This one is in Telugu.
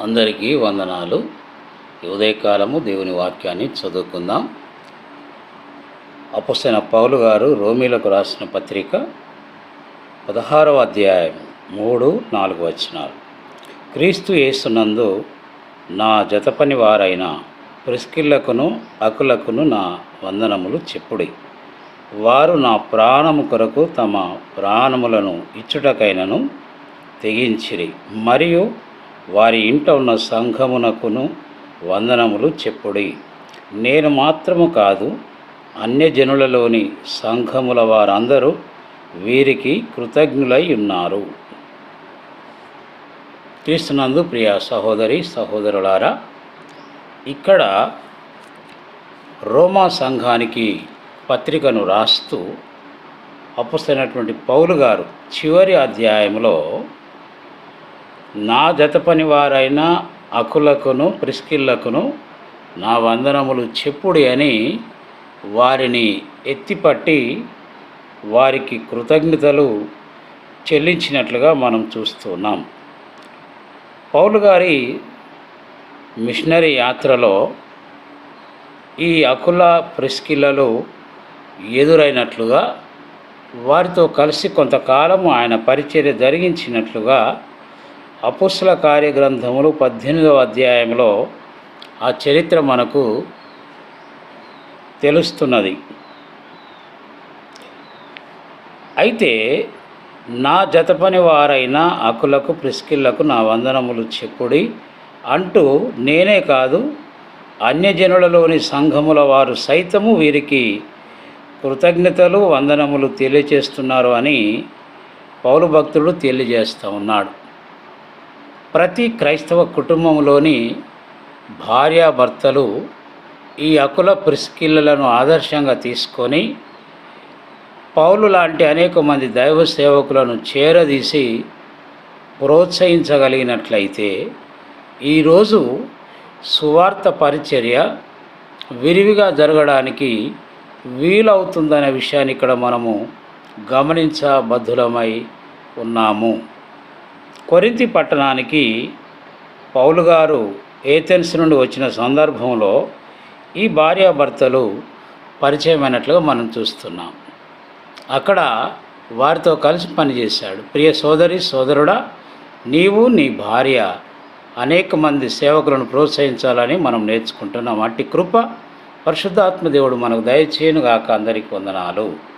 అందరికీ వందనాలు. ఉదయకాలము దేవుని వాక్యాన్ని చదువుకుందాం. అపుస్తైన పౌలు గారు రోమిలకు రాసిన పత్రిక పదహారవ అధ్యాయం మూడు నాలుగు వచ్చినారు క్రీస్తు యేసునందు నా జతపని వారైన ప్రిస్కిళ్ళకును అకులకును నా వందనములు చెప్పుడి. వారు నా ప్రాణము కొరకు తమ ప్రాణములను ఇచ్చుటకైనను తెగించిరి. మరియు వారి ఇంట ఉన్న సంఘమునకును వందనములు చెప్పుడి. నేను మాత్రము కాదు అన్యజనులలోని సంఘముల వారందరూ వీరికి కృతజ్ఞులై ఉన్నారు. క్రీస్తునందు ప్రియ సహోదరి సహోదరులారా ఇక్కడ రోమా సంఘానికి పత్రికను రాస్తూ అప్పుస్తైనటువంటి పౌలు గారు చివరి అధ్యాయంలో నా జత పని వారైన అకులకును ప్రిస్కిల్లకును నా వందనములు చెప్పుడి అని వారిని ఎత్తిపట్టి వారికి కృతజ్ఞతలు చెల్లించినట్లుగా మనం చూస్తున్నాం. పౌలు గారి మిషనరీ యాత్రలో ఈ అకుల ప్రిస్కిల్లలు ఎదురైనట్లుగా వారితో కలిసి కొంతకాలము ఆయన పరిచర్య జరిగించినట్లుగా అపుస్ల కార్యగ్రంథములు పద్దెనిమిదవ అధ్యాయంలో ఆ చరిత్ర మనకు తెలుస్తున్నది. అయితే నా జతపని వారైన అకులకు ప్రిస్కిళ్ళకు నా వందనములు చెప్పుడి అంటూ నేనే కాదు అన్యజనులలోని సంఘముల వారు సైతము వీరికి కృతజ్ఞతలు వందనములు తెలియచేస్తున్నారు అని పౌలు భక్తుడు తెలియజేస్తూ ఉన్నాడు. ప్రతి క్రైస్తవ కుటుంబంలోని భార్యాభర్తలు ఈ అకుల ప్రిస్కిళ్ళలను ఆదర్శంగా తీసుకొని పౌలు లాంటి అనేక మంది దైవ సేవకులను చేరదీసి ప్రోత్సహించగలిగినట్లయితే ఈరోజు సువార్త పరిచర్య విరివిగా జరగడానికి వీలవుతుందనే విషయాన్ని ఇక్కడ మనము గమనించబద్ధులమై ఉన్నాము. కొరింతి పట్టణానికి పౌలు గారు ఏథెన్స్ నుండి వచ్చిన సందర్భంలో ఈ భార్యాభర్తలు పరిచయమైనట్లుగా మనం చూస్తున్నాం. అక్కడ వారితో కలిసి పనిచేశాడు. ప్రియ సోదరి సోదరుడా నీవు నీ భార్య అనేక మంది సేవకులను ప్రోత్సహించాలని మనం నేర్చుకుంటున్నాం. అట్టి కృప పరిశుద్ధాత్మ దేవుడు మనకు దయచేయను గాక అందరికీ వందనాలు.